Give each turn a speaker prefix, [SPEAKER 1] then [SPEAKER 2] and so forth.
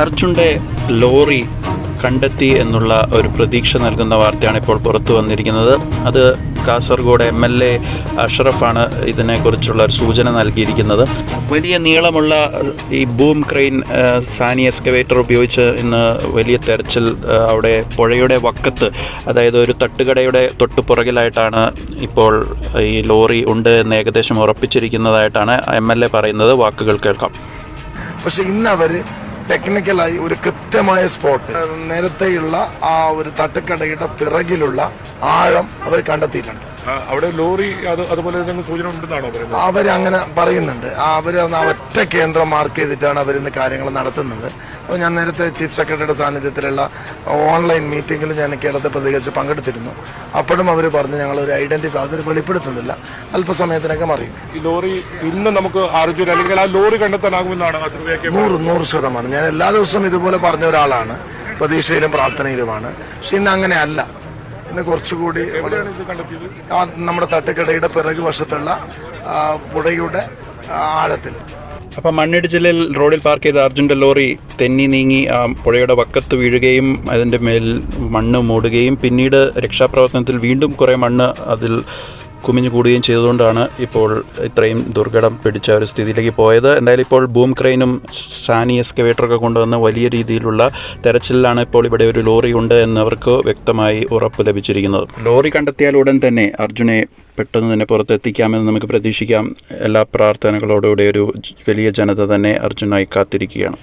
[SPEAKER 1] അർജുന്റെ ലോറി കണ്ടെത്തി എന്നുള്ള ഒരു പ്രതീക്ഷ നൽകുന്ന വാർത്തയാണ് ഇപ്പോൾ പുറത്തു വന്നിരിക്കുന്നത്. അത് കാസർഗോഡ് എം എൽ എ അഷറഫാണ് ഇതിനെക്കുറിച്ചുള്ള ഒരു സൂചന നൽകിയിരിക്കുന്നത്. വലിയ നീളമുള്ള ഈ ബൂം ക്രെയിൻ സാനി എക്സ്കവേറ്റർ ഉപയോഗിച്ച് ഇന്ന് വലിയ തെരച്ചിൽ അവിടെ പുഴയുടെ വക്കത്ത് അതായത് ഒരു തട്ടുകടയുടെ തൊട്ടു പുറകിലായിട്ടാണ് ഇപ്പോൾ ഈ ലോറി ഉണ്ട് എന്ന് ഏകദേശം ഉറപ്പിച്ചിരിക്കുന്നതായിട്ടാണ് എം എൽ എ പറയുന്നത്. വാക്കുകൾ കേൾക്കാം.
[SPEAKER 2] പക്ഷേ ഇന്ന് അവർ ടെക്നിക്കലായി ഒരു കൃത്യമായ സ്പോട്ട് നേരത്തെയുള്ള ആ ഒരു തട്ടുകടയുടെ പിറകിലുള്ള ആഴം അവർ കണ്ടെത്തിയിട്ടുണ്ട്.
[SPEAKER 3] അവിടെ ലോറി അത് അതുപോലെ സൂചന ഉണ്ടെന്നാണോ പറയുന്നത്?
[SPEAKER 2] അവരങ്ങനെ പറയുന്നുണ്ട്. ആ ഒറ്റ കേന്ദ്രം മാർക്ക് ചെയ്തിട്ടാണ് അവരിന്ന് കാര്യങ്ങൾ നടത്തുന്നത്. അപ്പോൾ ഞാൻ നേരത്തെ ചീഫ് സെക്രട്ടറിയുടെ സാന്നിധ്യത്തിലുള്ള ഓൺലൈൻ മീറ്റിംഗിൽ ഞാൻ കേരളത്തെ പ്രതികരിച്ച് പങ്കെടുത്തിരുന്നു. അപ്പോഴും അവർ പറഞ്ഞു ഞങ്ങൾ ഒരു ഐഡന്റിഫൈ അതൊരു വെളിപ്പെടുത്തുന്നില്ല. അല്പസമയത്തിനൊക്കെ അറിയും.
[SPEAKER 3] ഈ ലോറി ഇന്ന് നമുക്ക് അല്ലെങ്കിൽ ആ ലോറി കണ്ടെത്താനാകുമെന്നാണ്
[SPEAKER 2] നൂറ് നൂറ് ശതമാനം. ഞാൻ എല്ലാ ദിവസവും ഇതുപോലെ പറഞ്ഞ ഒരാളാണ്. പ്രതീക്ഷയിലും പ്രാർത്ഥനയിലുമാണ്. പക്ഷെ ഇന്ന് അങ്ങനെയല്ല ഇന്ന് കുറച്ചുകൂടി നമ്മുടെ തട്ടുകടയുടെ പിറക് വശത്തുള്ള പുഴയുടെ ആഴത്തിൽ ആഴത്തിൽ.
[SPEAKER 1] അപ്പൊ മണ്ണിടിച്ചിലിൽ റോഡിൽ പാർക്ക് ചെയ്ത അർജുന്റെ ലോറി തെന്നി നീങ്ങി ആ പുഴയുടെ വക്കത്ത് വീഴുകയും അതിന്റെ മേൽ മണ്ണ് മൂടുകയും. പിന്നീട് രക്ഷാപ്രവർത്തനത്തിൽ വീണ്ടും കുറേ മണ്ണ് അതിൽ കുമിഞ്ഞു കൂടുകയും ചെയ്തുകൊണ്ടാണ് ഇപ്പോൾ ഇത്രയും ദുർഘടം പിടിച്ച ഒരു സ്ഥിതിയിലേക്ക് പോയത്. എന്തായാലും ഇപ്പോൾ ബൂം ക്രെയിനും സാനി എക്സ്കവേറ്ററൊക്കെ കൊണ്ടുവന്ന് വലിയ രീതിയിലുള്ള തെരച്ചിലാണ് ഇപ്പോൾ ഇവിടെ ഒരു ലോറി ഉണ്ട് എന്നവർക്ക് വ്യക്തമായി ഉറപ്പ് ലഭിച്ചിരിക്കുന്നത്. ലോറി കണ്ടെത്തിയാൽ ഉടൻ തന്നെ അർജുനെ പെട്ടെന്ന് തന്നെ പുറത്തെത്തിക്കാമെന്ന് നമുക്ക് പ്രതീക്ഷിക്കാം. എല്ലാ പ്രാർത്ഥനകളോടുകൂടി ഒരു വലിയ ജനത തന്നെ അർജുനായി കാത്തിരിക്കുകയാണ്.